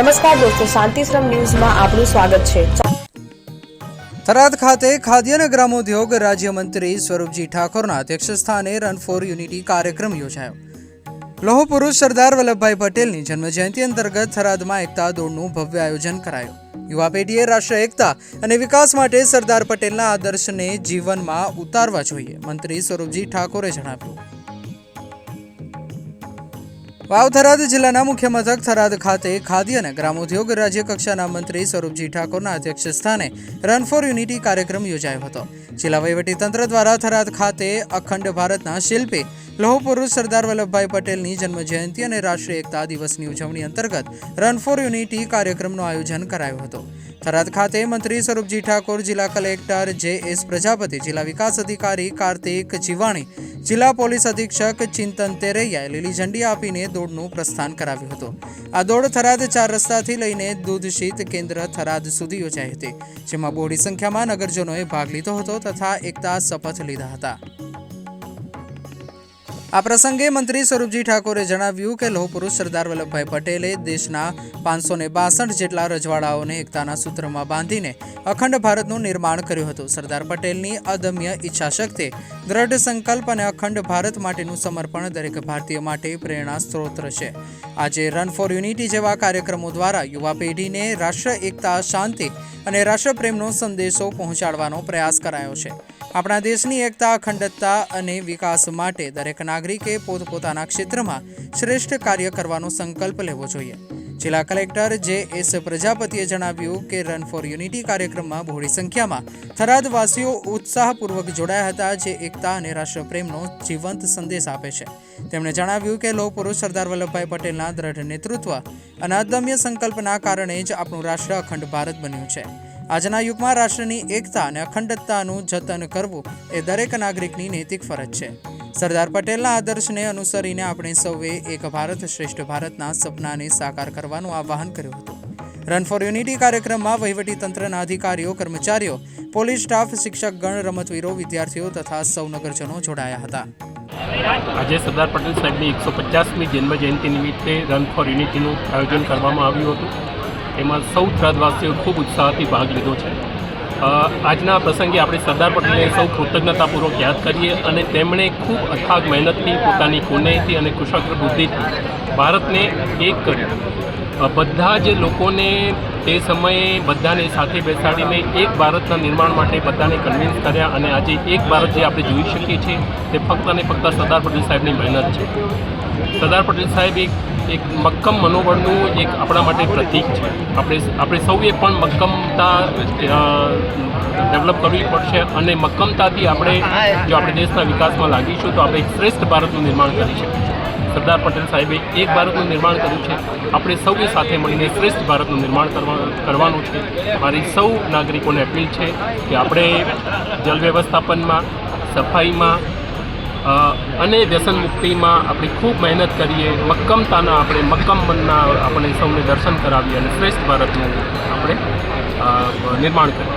નમસ્કાર દોસ્તો શાંતિશ્રમ ન્યૂઝમાં આપનું સ્વાગત છે. થરાદ ખાતે ખાદ્ય અને ગ્રામોદ્યોગ રાજ્યમંત્રી સ્વરૂપજી ઠાકોરના અધ્યક્ષસ્થાને રન ફોર યુનિટી કાર્યક્રમ યોજાયો. લોહ પુરુષ સરદાર વલ્લભભાઈ પટેલની જન્મજયંતિ અંતર્ગત થરાદમાં એકતા દોડનું ભવ્ય આયોજન કરાયું. યુવા પેઢીએ રાષ્ટ્ર એકતા અને વિકાસ માટે સરદાર પટેલના આદર્શને જીવનમાં ઉતારવા જોઈએ, મંત્રી સ્વરૂપજી ઠાકોરે જણાવ્યું. વાવ થરાદ જિલ્લાના મુખ્ય મથક થરાદ ખાતે ખાદ્ય અને ગ્રામોદ્યોગ રાજ્ય કક્ષાના મંત્રી સ્વરૂપજી ઠાકોરના અધ્યક્ષસ્થાને રન ફોર યુનિટી કાર્યક્રમ યોજાયો હતો. જિલ્લા વહીવટીતંત્ર દ્વારા થરાદ ખાતે અખંડ ભારતના શિલ્પી લોહ પુરુષ સરદાર વલ્લભભાઈ પટેલની જન્મ જયંતિ અને રાષ્ટ્રીય એકતા દિવસની ઉજવણી અંતર્ગત રન ફોર યુનિટી કાર્યક્રમનું આયોજન કરાયું હતું. થરાદ ખાતે મંત્રી સ્વરૂપજી ઠાકોર, જિલ્લા કલેક્ટર જે એસ પ્રજાપતિ, જિલ્લા વિકાસ અધિકારી કાર્તિક જીવાણી, જિલ્લા પોલીસ અધિક્ષક ચિંતન તેરૈયાએ લીલી ઝંડી આપીને દોડનું પ્રસ્થાન કરાવ્યું હતું. આ દોડ થરાદ ચાર રસ્તાથી લઈને દૂધશીત કેન્દ્ર થરાદ સુધી યોજાઈ હતી, જેમાં બહોળી સંખ્યામાં નગરજનોએ ભાગ લીધો હતો તથા એકતા શપથ લીધા હતા. આ પ્રસંગે મંત્રી સ્વરૂપજી ઠાકોરે જણાવ્યું કે લોહ પુરુષ સરદાર વલ્લભભાઈ પટેલે દેશના પાંચસો ને બાસઠ જેટલા રજવાડાઓને એકતાના સૂત્રમાં બાંધીને અખંડ ભારતનું નિર્માણ કર્યું હતું. સરદાર પટેલની અદમ્ય ઈચ્છાશક્તિ, દ્રઢ સંકલ્પ અને અખંડ ભારત માટેનું સમર્પણ દરેક ભારતીય માટે પ્રેરણા સ્ત્રોત છે. આજે રન ફોર યુનિટી જેવા કાર્યક્રમો દ્વારા યુવા પેઢીને રાષ્ટ્ર એકતા, શાંતિ અને રાષ્ટ્રપ્રેમનો સંદેશો પહોંચાડવાનો પ્રયાસ કરાયો છે. આપણા દેશની એકતા, અખંડતા અને વિકાસ માટે દરેક નાગરિકે પોતપોતાના ક્ષેત્રમાં શ્રેષ્ઠ કાર્ય કરવાનો સંકલ્પ લેવો જોઈએ. જિલ્લા કલેક્ટર જે એસ. પ્રજાપતિએ જણાવ્યું કે રન ફોર યુનિટી કાર્યક્રમમાં બહોળી સંખ્યામાં થરાદવાસીઓ ઉત્સાહપૂર્વક જોડાયા હતા, જે એકતા અને રાષ્ટ્રપ્રેમનો જીવંત સંદેશ આપે છે. તેમણે જણાવ્યું કે લોહ પુરુષ સરદાર વલ્લભભાઈ પટેલના દ્રઢ નેતૃત્વ અને અદમ્ય સંકલ્પના કારણે જ આપણું રાષ્ટ્ર અખંડ ભારત બન્યું છે. આજના યુગમાં રાષ્ટ્રની એકતા અને અખંડતાનું જતન કરવું એ દરેક નાગરિકની નૈતિક ફરજ છે. સરદાર પટેલના આદર્શને અનુસરીને આપણે સૌએ એક ભારત શ્રેષ્ઠ ભારતના સપનાને સાકાર કરવાનું આહ્વાન કર્યું હતું. રન ફોર યુનિટી કાર્યક્રમમાં વહીવટીતંત્રના અધિકારીઓ, કર્મચારીઓ, પોલીસ સ્ટાફ શિક્ષકગણ રમતવીરો, વિદ્યાર્થીઓ તથા સૌ નગરજનો જોડાયા હતા. આજે સરદાર પટેલ સાહેબની એકસો પચાસમી જન્મજયંતિ નિમિત્તે રન ફોર યુનિટીનું આયોજન કરવામાં આવ્યું હતું. એમાં સૌ થરાદવાસીઓ ખૂબ ઉત્સાહથી ભાગ લીધો છે. આજના પ્રસંગે આપણે સરદાર પટેલને સૌ કૃતજ્ઞતાપૂર્વક યાદ કરીએ અને તેમણે ખૂબ અથાગ મહેનતથી પોતાની કુનેહથી અને કુશળ બુદ્ધિથી ભારતને એક કર્યું. બધા જ લોકોને તે સમયે બધાને સાથે બેસાડીને એક ભારતના નિર્માણ માટે બધાને કન્વિન્સ કર્યા અને આજે એક ભારત જે આપણે જોઈ શકીએ છીએ તે ફક્ત અને ફક્ત સરદાર પટેલ સાહેબની મહેનત છે. સરદાર પટેલ સાહેબ એક એક મક્કમ મનોબળનું એક આપણા માટે પ્રતીક છે. આપણે આપણે સૌએ પણ મક્કમતા ડેવલપ કરવી પડશે અને મક્કમતાથી આપણે જો આપણે દેશના વિકાસમાં લાગીશું તો આપણે એક શ્રેષ્ઠ ભારતનું નિર્માણ કરી શકીશું. સરદાર પટેલ સાહેબે એક ભારતનું નિર્માણ કર્યું છે. આપણે સૌએ સાથે મળીને શ્રેષ્ઠ ભારતનું નિર્માણ કરવા, કરવાનું છે. મારી સૌ નાગરિકોને અપીલ છે કે આપણે જલ વ્યવસ્થાપનમાં, સફાઈમાં અને વ્યસન મુક્તિમાં આપણે ખૂબ મહેનત કરીએ. મક્કમતાના આપણે, મક્કમ મનના આપણે સૌને દર્શન કરાવીએ અને શ્રેષ્ઠ ભારતનું આપણે નિર્માણ કરીએ.